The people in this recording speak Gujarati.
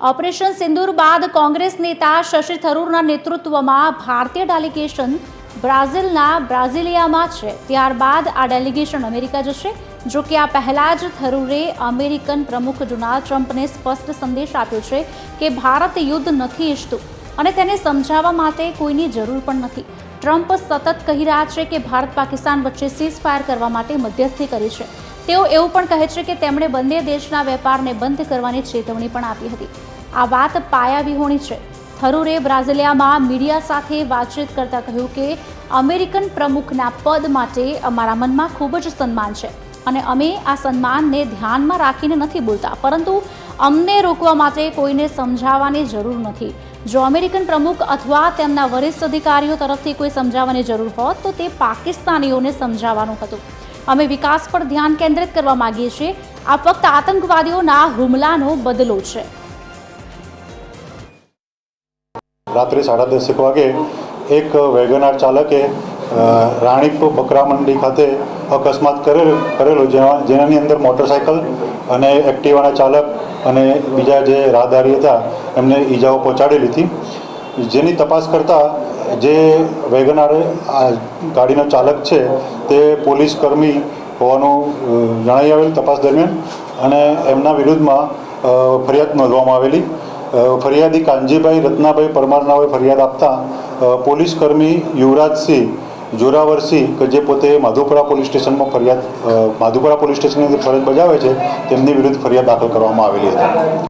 ઓપરેશન સિંદૂર બાદ કોંગ્રેસ નેતા શશી થરૂરના નેતૃત્વમાં ભારતીય ડેલિગેશન બ્રાઝિલના બ્રાઝિલિયામાં છે. ત્યારબાદ આ ડેલિગેશન અમેરિકા જશે, જો કે આ પહેલા જ થરૂરે અમેરિકન પ્રમુખ ડોનાલ્ડ ટ્રમ્પને સ્પષ્ટ સંદેશ આપ્યો છે કે ભારત યુદ્ધ નથી ઈચ્છતું અને તેને સમજાવવા માટે કોઈની જરૂર પણ નથી. ટ્રમ્પ સતત કહી રહ્યા છે કે ભારત પાકિસ્તાન વચ્ચે સીઝ ફાયર કરવા માટે મધ્યસ્થી કરી છે. તેઓ એવું પણ કહે છે કે તેમણે બંને દેશના વેપારને બંધ કરવાની ચેતવણી પણ આપી હતી. આ વાત પાયાવિહોણી છે. થરૂરે બ્રાઝિલિયામાં મીડિયા સાથે વાતચીત કરતા કહ્યું કે, અમેરિકન પ્રમુખના પદ માટે અમારા મનમાં ખૂબ જ સન્માન છે અને અમે આ સન્માનને ધ્યાનમાં રાખીને નથી બોલતા. પરંતુ અમને રોકવા માટે કોઈને સમજાવવાની જરૂર નથી. જો અમેરિકન પ્રમુખ અથવા તેમના વરિષ્ઠ અધિકારીઓ તરફથી કોઈ સમજાવવાની જરૂર હોત, તો તે પાકિસ્તાનીઓને સમજાવવાનું હતું. અમે વિકાસ પર ધ્યાન કેન્દ્રિત કરવા માગીએ છીએ. આ ફક્ત આતંકવાદીઓના હુમલાનો બદલો છે. રાત્રે સાડા દસેક વાગે એક વેગનાર ચાલકે રાણીપુર રાણીપ બકરા મંડી ખાતે અકસ્માત કરેલ, કરેલો જેનાની અંદર મોટરસાયકલ અને એક્ટિવાના ચાલક અને બીજા જે રાહદારી હતા, એમને ઈજાઓ પહોંચાડેલી હતી. જેની તપાસ કરતાં જે વેગનાર ગાડીનો ચાલક છે, તે પોલીસ કર્મી હોવાનું જણાવી આવેલ તપાસ દરમિયાન અને એમના વિરુદ્ધમાં ફરિયાદ નોંધવામાં આવેલી. ફરિયાદી કાનજીભાઈ રત્નાભાઈ પરમાર નાઓએ ફરિયાદ આપતા પોલીસ કર્મી યુવરાજસિંહ જોરાવરસિંહ, કે જે પોતે માધુપુરા પોલીસ સ્ટેશનમાં ફરિયાદ માધુપુરા પોલીસ સ્ટેશનની ફરજ બજાવે છે, તેમની વિરુદ્ધ ફરિયાદ દાખલ કરવામાં આવેલી હતી.